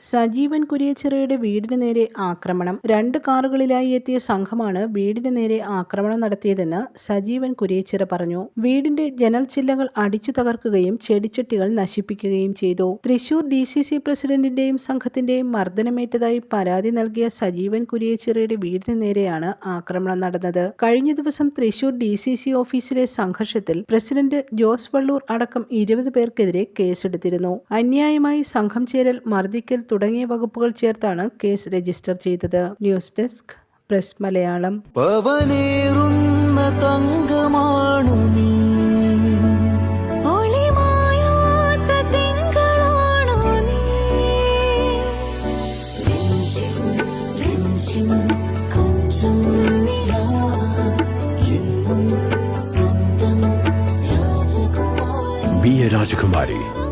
സജീവൻ കുരിയച്ചിറയുടെ വീടിന് നേരെ ആക്രമണം. രണ്ട് കാറുകളിലായി എത്തിയ സംഘമാണ് വീടിന് നേരെ ആക്രമണം നടത്തിയതെന്ന് സജീവൻ കുരിയച്ചിറ പറഞ്ഞു. വീടിന്റെ ജനൽ ചില്ലകൾ അടിച്ചു തകർക്കുകയും ചെടിച്ചട്ടികൾ നശിപ്പിക്കുകയും ചെയ്തു. തൃശൂർ ഡി സി സി പ്രസിഡന്റിന്റെയും സംഘത്തിന്റെയും മർദ്ദനമേറ്റതായി പരാതി നൽകിയ സജീവൻ കുരിയച്ചിറയുടെ വീടിന് നേരെയാണ് ആക്രമണം നടന്നത്. കഴിഞ്ഞ ദിവസം തൃശൂർ ഡി സി സി ഓഫീസിലെ സംഘർഷത്തിൽ പ്രസിഡന്റ് ജോസ് വള്ളൂർ അടക്കം ഇരുപത് പേർക്കെതിരെ കേസെടുത്തിരുന്നു. അന്യായമായി സംഘം ചേരൽ മർദ്ദിക്കൽ തുടങ്ങിയ വകുപ്പുകൾ ചേർത്താണ് കേസ് രജിസ്റ്റർ ചെയ്തത് ന്യൂസ് ഡെസ്ക് പ്രസ് മലയാളം പവനേറുന്ന തങ്കമാണു നീ Be a Rajakumari.